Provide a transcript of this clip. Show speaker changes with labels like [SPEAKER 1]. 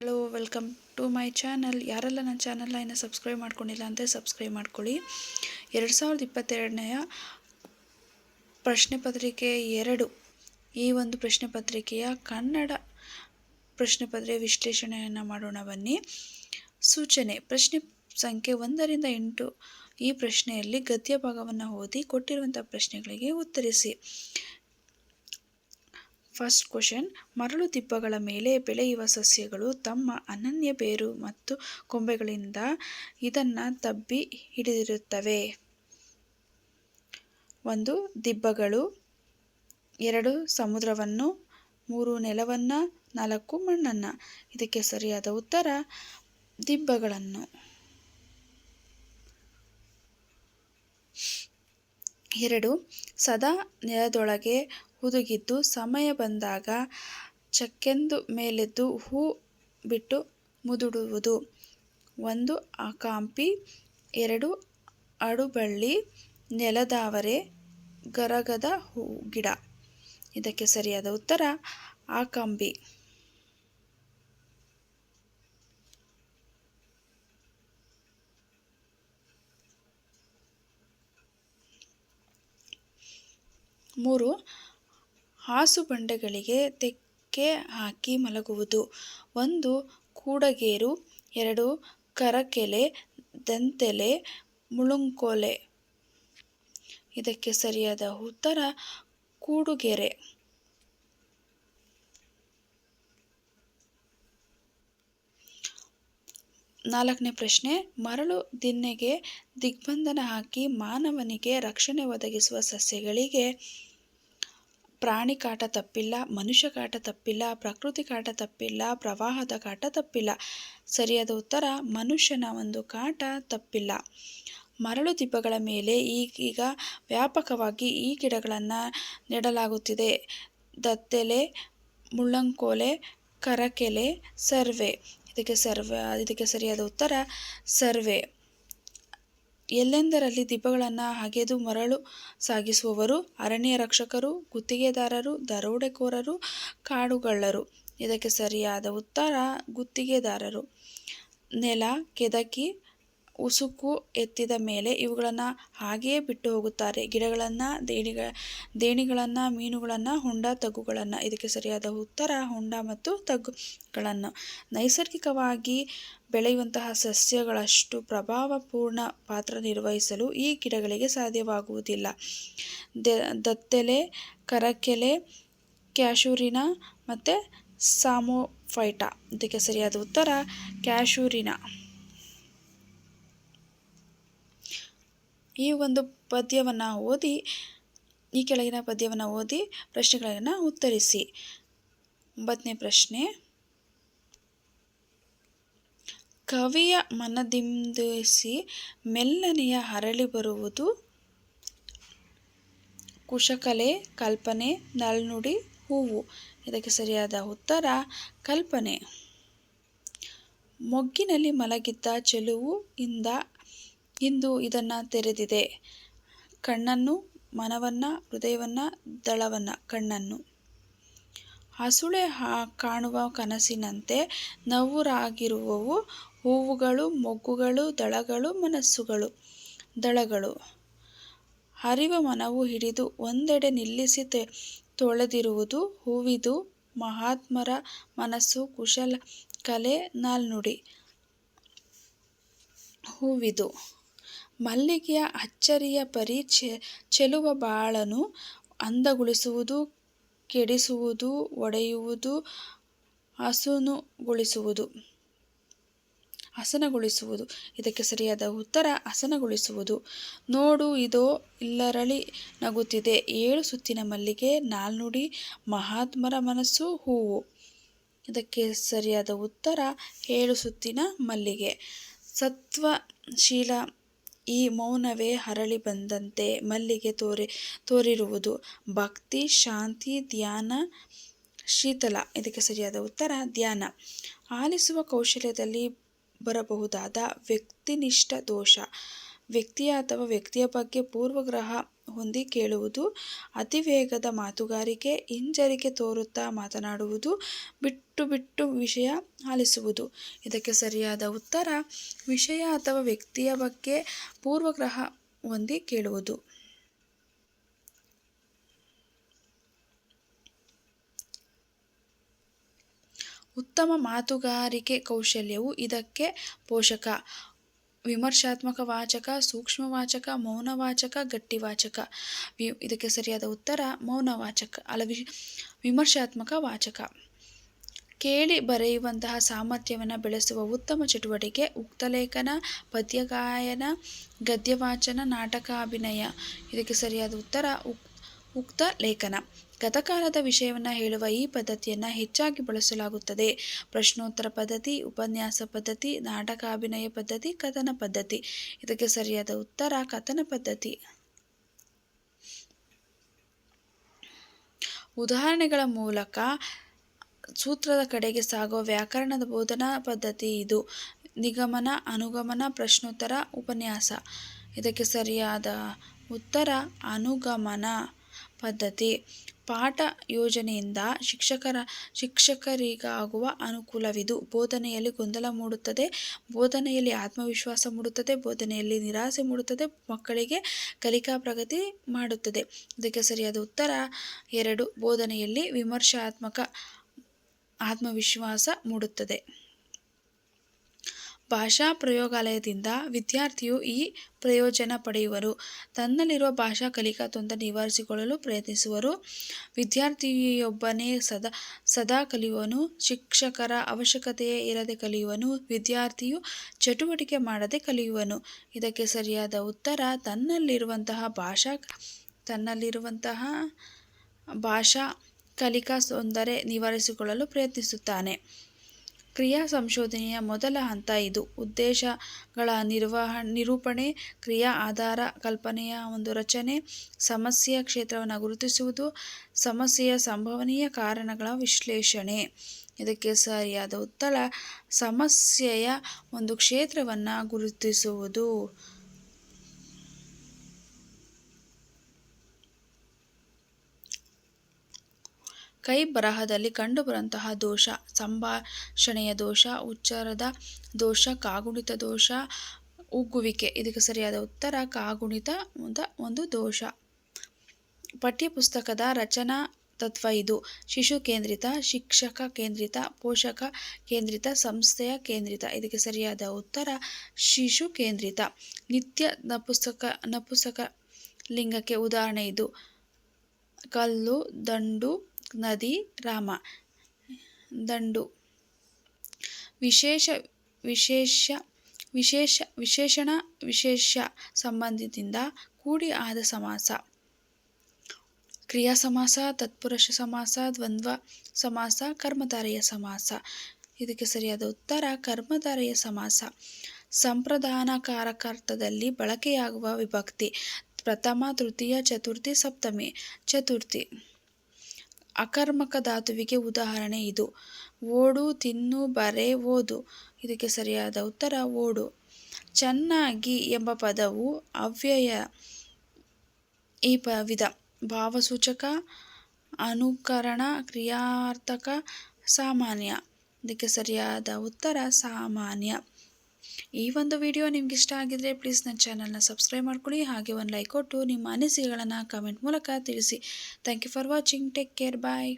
[SPEAKER 1] Hello welcome to my channel ಯಾರೆಲ್ಲ ನನ್ನ ಚಾನಲ್ನ ಇನ್ನೂ ಸಬ್ಸ್ಕ್ರೈಬ್ ಮಾಡ್ಕೊಂಡಿಲ್ಲ ಅಂದರೆ ಸಬ್ಸ್ಕ್ರೈಬ್ ಮಾಡ್ಕೊಳ್ಳಿ. ಎರಡು ಸಾವಿರದ ಇಪ್ಪತ್ತೆರಡನೆಯ ಪ್ರಶ್ನೆ ಪತ್ರಿಕೆ ಎರಡು. ಈ ಒಂದು ಪ್ರಶ್ನೆ ಪತ್ರಿಕೆಯ ಕನ್ನಡ ಪ್ರಶ್ನೆ ಪತ್ರಿಕೆ ವಿಶ್ಲೇಷಣೆಯನ್ನು ಮಾಡೋಣ ಬನ್ನಿ. ಸೂಚನೆ, ಪ್ರಶ್ನೆ ಸಂಖ್ಯೆ ಒಂದರಿಂದ ಎಂಟು. ಈ ಪ್ರಶ್ನೆಯಲ್ಲಿ ಗದ್ಯ ಭಾಗವನ್ನು ಓದಿ ಕೊಟ್ಟಿರುವಂಥ ಪ್ರಶ್ನೆಗಳಿಗೆ ಉತ್ತರಿಸಿ. ಫಸ್ಟ್ ಕ್ವಶನ್ ಮರಳು ದಿಬ್ಬಗಳ ಮೇಲೆ ಬೆಳೆಯುವ ಸಸ್ಯಗಳು ತಮ್ಮ ಅನನ್ಯ ಬೇರು ಮತ್ತು ಕೊಂಬೆಗಳಿಂದ ಇದನ್ನು ತಬ್ಬಿ ಹಿಡಿದಿರುತ್ತವೆ. ಒಂದು, ದಿಬ್ಬಗಳು ಎರಡು ಸಮುದ್ರವನ್ನು, ಮೂರು ನೆಲವನ್ನು, ನಾಲ್ಕು ಮಣ್ಣನ್ನು. ಇದಕ್ಕೆ ಸರಿಯಾದ ಉತ್ತರ, ದಿಬ್ಬಗಳನ್ನು. ಎರಡು ಸದಾ ನೆಲದೊಳಗೆ ಹುದುಗಿದ್ದು ಸಮಯ ಬಂದಾಗ ಚಕ್ಕೆಂದು ಮೇಲೆದ್ದು ಹೂ ಬಿಟ್ಟು ಮುದುಡುವುದು. ಒಂದು ಆಕಾಂಪಿ, ಎರಡು ಅಡುಬಳ್ಳಿ, ನೆಲದಾವರೆ, ಗರಗದ ಹೂ ಗಿಡ. ಇದಕ್ಕೆ ಸರಿಯಾದ ಉತ್ತರ ಆಕಾಂಬಿ ಮೂರು ಹಾಸು ಬಂಡೆಗಳಿಗೆ ತೆಕ್ಕೆ ಹಾಕಿ ಮಲಗುವುದು. ಒಂದು ಕೂಡಗೇರು, ಎರಡು ಕರಕೆಲೆ, ದಂತೆಲೆ, ಮುಳುಂಕೊಲೆ. ಇದಕ್ಕೆ ಸರಿಯಾದ ಉತ್ತರ ಕೂಡುಗೆರೆ. ನಾಲ್ಕನೇ ಪ್ರಶ್ನೆ, ಮರಳು ದಿನ್ನೆಗೆ ದಿಗ್ಬಂಧನ ಹಾಕಿ ಮಾನವನಿಗೆ ರಕ್ಷಣೆ ಒದಗಿಸುವ ಸಸ್ಯಗಳಿಗೆ ಪ್ರಾಣಿ ಕಾಟ ತಪ್ಪಿಲ್ಲ, ಮನುಷ್ಯ ಕಾಟ ತಪ್ಪಿಲ್ಲ, ಪ್ರಕೃತಿ ಕಾಟ ತಪ್ಪಿಲ್ಲ, ಪ್ರವಾಹದ ಕಾಟ ತಪ್ಪಿಲ್ಲ. ಸರಿಯಾದ ಉತ್ತರ, ಮನುಷ್ಯನ ಒಂದು ಕಾಟ ತಪ್ಪಿಲ್ಲ. ಮರಳು ದಿಬ್ಬಗಳ ಮೇಲೆ ಈಗೀಗ ವ್ಯಾಪಕವಾಗಿ ಈ ಗಿಡಗಳನ್ನು ನೆಡಲಾಗುತ್ತಿದೆ. ದತ್ತೆಲೆ, ಮುಳ್ಳಂಕೋಲೆ, ಕರಕೆಲೆ, ಸರ್ವೆ. ಇದಕ್ಕೆ ಸರ್ವೆ, ಇದಕ್ಕೆ ಸರಿಯಾದ ಉತ್ತರ, ಸರ್ವೆ. ಎಲ್ಲೆಂದರಲ್ಲಿ ದಿಬ್ಬಗಳನ್ನು ಅಗೆದು ಮರಳು ಸಾಗಿಸುವವರು, ಅರಣ್ಯ ರಕ್ಷಕರು, ಗುತ್ತಿಗೆದಾರರು, ದರೋಡೆಕೋರರು, ಕಾಡುಗಳ್ಳರು. ಇದಕ್ಕೆ ಸರಿಯಾದ ಉತ್ತರ ಗುತ್ತಿಗೆದಾರರು. ನೆಲ, ಕೆದಕಿ ಉಸುಕು ಎತ್ತಿದ ಮೇಲೆ ಇವುಗಳನ್ನು ಹಾಗೆಯೇ ಬಿಟ್ಟು ಹೋಗುತ್ತಾರೆ. ಗಿಡಗಳನ್ನು, ದೇಣಿಗ, ದೇಣಿಗಳನ್ನು, ಮೀನುಗಳನ್ನು, ಹೊಂಡ ತಗ್ಗುಗಳನ್ನು. ಇದಕ್ಕೆ ಸರಿಯಾದ ಉತ್ತರ ಹೊಂಡ ಮತ್ತು ತಗ್ಗುಗಳನ್ನು. ನೈಸರ್ಗಿಕವಾಗಿ ಬೆಳೆಯುವಂತಹ ಸಸ್ಯಗಳಷ್ಟು ಪ್ರಭಾವಪೂರ್ಣ ಪಾತ್ರ ನಿರ್ವಹಿಸಲು ಈ ಗಿಡಗಳಿಗೆ ಸಾಧ್ಯವಾಗುವುದಿಲ್ಲ. ದತ್ತೆಲೆ, ಕರಕೆಲೆ, ಕ್ಯಾಶೂರಿನ ಮತ್ತು ಸಾಮೋಫೈಟಾ. ಇದಕ್ಕೆ ಸರಿಯಾದ ಉತ್ತರ ಕ್ಯಾಶೂರಿನ. ಈ ಒಂದು ಪದ್ಯವನ್ನು ಓದಿ, ಈ ಕೆಳಗಿನ ಪದ್ಯವನ್ನು ಓದಿ ಪ್ರಶ್ನೆಗಳನ್ನು ಉತ್ತರಿಸಿ. ಒಂಬತ್ತನೇ ಪ್ರಶ್ನೆ. ಕವಿಯ ಮನದಿಂದಿಸಿ ಮೆಲ್ಲನೆಯ ಹರಳಿ ಬರುವುದು ಕುಶಕಲೆ, ಕಲ್ಪನೆ, ನಲ್ನುಡಿ, ಹೂವು. ಇದಕ್ಕೆ ಸರಿಯಾದ ಉತ್ತರ, ಕಲ್ಪನೆ. ಮೊಗ್ಗಿನಲ್ಲಿ ಮಲಗಿದ್ದ ಚೆಲುವು ಇಂದ ಇಂದು ಇದನ್ನು ತೆರೆದಿದೆ. ಕಣ್ಣನ್ನು, ಮನವನ್ನು, ಹೃದಯವನ್ನು, ದಳವನ್ನು, ಕಣ್ಣನ್ನು. ಹಸುಳೆ ಕಾಣುವ ಕನಸಿನಂತೆ ನವ್ವುರಾಗಿರುವವು ಹೂವುಗಳು, ಮೊಗ್ಗುಗಳು, ದಳಗಳು, ಮನಸ್ಸುಗಳು, ದಳಗಳು. ಹರಿವ ಮನವು ಹಿಡಿದು ಒಂದೆಡೆ ನಿಲ್ಲಿಸಿ ತೊಳೆದಿರುವುದು ಹೂವಿದು ಮಹಾತ್ಮರ ಮನಸ್ಸು, ಕುಶಲ ಕಲೆ, ನಾಲ್ನುಡಿ. ಹೂವಿದು ಮಲ್ಲಿಗೆಯ ಅಚ್ಚರಿಯ ಪರಿ ಚೆಲುವ ಬಾಳನು ಅಂದಗೊಳಿಸುವುದು, ಕೆಡಿಸುವುದು, ಒಡೆಯುವುದು, ಹಸುನುಗೊಳಿಸುವುದು. ಹಸನಗೊಳಿಸುವುದು. ಇದಕ್ಕೆ ಸರಿಯಾದ ಉತ್ತರ ಹಸನಗೊಳಿಸುವುದು. ನೋಡು, ಇದೋ, ಇಲ್ಲರಳಿ ನಗುತ್ತಿದೆ. ಏಳು ಸುತ್ತಿನ ಮಲ್ಲಿಗೆ, ನಾಲ್ನುಡಿ ಮಹಾತ್ಮರ ಮನಸ್ಸು, ಹೂವು. ಇದಕ್ಕೆ ಸರಿಯಾದ ಉತ್ತರ ಏಳು ಸುತ್ತಿನ ಮಲ್ಲಿಗೆ. ಸತ್ವಶೀಲ ಈ ಮೌನವೇ ಹರಳಿ ಬಂದಂತೆ ಮಲ್ಲಿಗೆ ತೋರಿ, ತೋರಿರುವುದು. ಭಕ್ತಿ, ಶಾಂತಿ, ಧ್ಯಾನ, ಶೀತಲ. ಇದಕ್ಕೆ ಸರಿಯಾದ ಉತ್ತರ, ಧ್ಯಾನ. ಆಲಿಸುವ ಕೌಶಲ್ಯದಲ್ಲಿ ಬರಬಹುದಾದ ವ್ಯಕ್ತಿನಿಷ್ಠ ದೋಷ. ವ್ಯಕ್ತಿಯ ಅಥವಾ ವ್ಯಕ್ತಿಯ ಬಗ್ಗೆ ಪೂರ್ವಗ್ರಹ ಹೊಂದಿ ಕೇಳುವುದು ಅತಿ ವೇಗದ ಮಾತುಗಾರಿಕೆ, ಹಿಂಜರಿಕೆ ತೋರುತ್ತಾ ಮಾತನಾಡುವುದು, ಬಿಟ್ಟು ಬಿಟ್ಟು ವಿಷಯ ಆಲಿಸುವುದು. ಇದಕ್ಕೆ ಸರಿಯಾದ ಉತ್ತರ, ವಿಷಯ ಅಥವಾ ವ್ಯಕ್ತಿಯ ಬಗ್ಗೆ ಪೂರ್ವಗ್ರಹ ಹೊಂದಿ ಕೇಳುವುದು. ಉತ್ತಮ ಮಾತುಗಾರಿಕೆ ಕೌಶಲ್ಯವು ಇದಕ್ಕೆ ಪೋಷಕ. ವಿಮರ್ಶಾತ್ಮಕ ವಾಚಕ ಸೂಕ್ಷ್ಮವಾಚಕ, ಮೌನವಾಚಕ, ಗಟ್ಟಿವಾಚಕ. ವಿ ಇದಕ್ಕೆ ಸರಿಯಾದ ಉತ್ತರ ಮೌನವಾಚಕ, ಅಲ್ಲ ವಿ ವಿಮರ್ಶಾತ್ಮಕ ವಾಚಕ ಕೇಳಿ ಬರೆಯುವಂತಹ ಸಾಮರ್ಥ್ಯವನ್ನು ಬೆಳೆಸುವ ಉತ್ತಮ ಚಟುವಟಿಕೆ ಉಕ್ತಲೇಖನ ಪದ್ಯಗಾಯನ, ಗದ್ಯವಾಚನ ನಾಟಕ ಅಭಿನಯ ಇದಕ್ಕೆ ಸರಿಯಾದ ಉತ್ತರ ಉಕ್ ಉಕ್ತ ಲೇಖನ. ಗತಕಾಲದ ವಿಷಯವನ್ನು ಹೇಳುವ ಈ ಪದ್ಧತಿಯನ್ನು ಹೆಚ್ಚಾಗಿ ಬಳಸಲಾಗುತ್ತದೆ. ಪ್ರಶ್ನೋತ್ತರ ಪದ್ಧತಿ, ಉಪನ್ಯಾಸ ಪದ್ಧತಿ, ನಾಟಕ ಅಭಿನಯ ಪದ್ಧತಿ, ಕಥನ ಪದ್ಧತಿ. ಇದಕ್ಕೆ ಸರಿಯಾದ ಉತ್ತರ ಕಥನ ಪದ್ಧತಿ. ಉದಾಹರಣೆಗಳ ಮೂಲಕ ಸೂತ್ರದ ಕಡೆಗೆ ಸಾಗುವ ವ್ಯಾಕರಣದ ಬೋಧನಾ ಪದ್ಧತಿ ಇದು. ನಿಗಮನ, ಅನುಗಮನ, ಪ್ರಶ್ನೋತ್ತರ, ಉಪನ್ಯಾಸ. ಇದಕ್ಕೆ ಸರಿಯಾದ ಉತ್ತರ ಅನುಗಮನ. ಪದ್ಧತಿ. ಪಾಠ ಯೋಜನೆಯಿಂದ ಶಿಕ್ಷಕರ, ಶಿಕ್ಷಕರಿಗಾಗುವ ಅನುಕೂಲವಿದು. ಬೋಧನೆಯಲ್ಲಿ ಗೊಂದಲ ಮೂಡುತ್ತದೆ. ಬೋಧನೆಯಲ್ಲಿ ಆತ್ಮವಿಶ್ವಾಸ ಮೂಡುತ್ತದೆ. ಬೋಧನೆಯಲ್ಲಿ ನಿರಾಸೆ ಮೂಡುತ್ತದೆ. ಮಕ್ಕಳಿಗೆ ಕಲಿಕಾ ಪ್ರಗತಿ ಮಾಡುತ್ತದೆ. ಇದಕ್ಕೆ ಸರಿಯಾದ ಉತ್ತರ ಎರಡು. ಬೋಧನೆಯಲ್ಲಿ ವಿಮರ್ಶಾತ್ಮಕ ಆತ್ಮವಿಶ್ವಾಸ ಮೂಡುತ್ತದೆ. ಭಾಷಾ ಪ್ರಯೋಗಾಲಯದಿಂದ ವಿದ್ಯಾರ್ಥಿಯು ಈ ಪ್ರಯೋಜನ ಪಡೆಯುವರು. ತನ್ನಲ್ಲಿರುವ ಭಾಷಾ ಕಲಿಕಾ ತೊಂದರೆ ನಿವಾರಿಸಿಕೊಳ್ಳಲು ಪ್ರಯತ್ನಿಸುವರು. ವಿದ್ಯಾರ್ಥಿಯೊಬ್ಬನೇ ಸದಾ ಸದಾ ಕಲಿಯುವನು, ಶಿಕ್ಷಕರ ಅವಶ್ಯಕತೆಯೇ ಇರದೆ ಕಲಿಯುವನು, ವಿದ್ಯಾರ್ಥಿಯು ಚಟುವಟಿಕೆ ಮಾಡದೆ ಕಲಿಯುವನು. ಇದಕ್ಕೆ ಸರಿಯಾದ ಉತ್ತರ, ತನ್ನಲ್ಲಿರುವಂತಹ ಭಾಷಾ ತನ್ನಲ್ಲಿರುವಂತಹ ಭಾಷಾ ಕಲಿಕಾ ತೊಂದರೆ ನಿವಾರಿಸಿಕೊಳ್ಳಲು ಪ್ರಯತ್ನಿಸುತ್ತಾನೆ. ಕ್ರಿಯಾ ಸಂಶೋಧನೆಯ ಮೊದಲ ಹಂತ ಇದು. ಉದ್ದೇಶಗಳ ನಿರ್ವಹ, ನಿರೂಪಣೆ, ಕ್ರಿಯಾ ಆಧಾರ ಕಲ್ಪನೆಯ ಒಂದು ರಚನೆ, ಸಮಸ್ಯೆಯ ಕ್ಷೇತ್ರವನ್ನು ಗುರುತಿಸುವುದು, ಸಮಸ್ಯೆಯ ಸಂಭವನೀಯ ಕಾರಣಗಳ ವಿಶ್ಲೇಷಣೆ. ಇದಕ್ಕೆ ಸರಿಯಾದ ಉತ್ತರ ಸಮಸ್ಯೆಯ ಒಂದು ಕ್ಷೇತ್ರವನ್ನು ಗುರುತಿಸುವುದು. ಕೈ ಬರಹದಲ್ಲಿ ಕಂಡುಬರುವಂತಹ ದೋಷ, ಸಂಭಾಷಣೆಯ ದೋಷ, ಉಚ್ಚಾರದ ದೋಷ, ಕಾಗುಣಿತ ದೋಷ, ಉಗ್ಗುವಿಕೆ, ಇದಕ್ಕೆ ಸರಿಯಾದ ಉತ್ತರ ಕಾಗುಣಿತ ಒಂದು ದೋಷ. ಪಠ್ಯಪುಸ್ತಕದ ರಚನಾ ತತ್ವ ಇದು. ಶಿಶು ಕೇಂದ್ರಿತ, ಶಿಕ್ಷಕ ಕೇಂದ್ರಿತ, ಪೋಷಕ ಕೇಂದ್ರಿತ, ಸಂಸ್ಥೆಯ ಕೇಂದ್ರಿತ. ಇದಕ್ಕೆ ಸರಿಯಾದ ಉತ್ತರ ಶಿಶು ಕೇಂದ್ರಿತ. ನಿತ್ಯ ನಪುಸ್ತಕ ನಪುಸ್ತಕ ಲಿಂಗಕ್ಕೆ ಉದಾಹರಣೆ ಇದು. ಕಲ್ಲು, ದಂಡು ನದಿ, ರಾಮ. ದಂಡು. ವಿಶೇಷ ವಿಶೇಷ ವಿಶೇಷ, ವಿಶೇಷಣ, ವಿಶೇಷ ಸಂಬಂಧದಿಂದ ಕೂಡಿ ಆದ ಸಮಾಸ. ಕ್ರಿಯಾ ಸಮಾಸ ತತ್ಪುರುಷ ಸಮಾಸ, ದ್ವಂದ್ವ ಸಮಾಸ, ಕರ್ಮಧಾರೆಯ ಸಮಾಸ. ಇದಕ್ಕೆ ಸರಿಯಾದ ಉತ್ತರ, ಕರ್ಮಧಾರೆಯ ಸಮಾಸ. ಸಂಪ್ರದಾನಕಾರಕಾರ್ಥದಲ್ಲಿ ಬಳಕೆಯಾಗುವ ವಿಭಕ್ತಿ. ಪ್ರಥಮ, ತೃತೀಯ, ಚತುರ್ಥಿ, ಸಪ್ತಮಿ. ಚತುರ್ಥಿ. ಅಕರ್ಮಕ ಧಾತುವಿಗೆ ಉದಾಹರಣೆ ಇದು. ಓಡು, ತಿನ್ನು, ಬರೆ, ಓದು. ಇದಕ್ಕೆ ಸರಿಯಾದ ಉತ್ತರ ಓಡು. ಚೆನ್ನಾಗಿ ಎಂಬ ಪದವು ಅವ್ಯಯ ಈ ಪ ವಿಧ. ಭಾವಸೂಚಕ, ಅನುಕರಣ, ಕ್ರಿಯಾರ್ಥಕ, ಸಾಮಾನ್ಯ. ಇದಕ್ಕೆ ಸರಿಯಾದ ಉತ್ತರ ಸಾಮಾನ್ಯ. ಈ ಒಂದು ವಿಡಿಯೋ ನಿಮ್ಗೆ ಇಷ್ಟ ಆಗಿದ್ರೆ ಪ್ಲೀಸ್ ನನ್ನ ಚಾನಲ್ನ ಸಬ್ಸ್ಕ್ರೈಬ್ ಮಾಡ್ಕೊಳ್ಳಿ ಹಾಗೆ ಒಂದು ಲೈಕ್ ಕೊಟ್ಟು ನಿಮ್ಮ ಅನಿಸಿಕೆಗಳನ್ನು ಕಮೆಂಟ್ ಮೂಲಕ ತಿಳಿಸಿ. Thank you for watching take care bye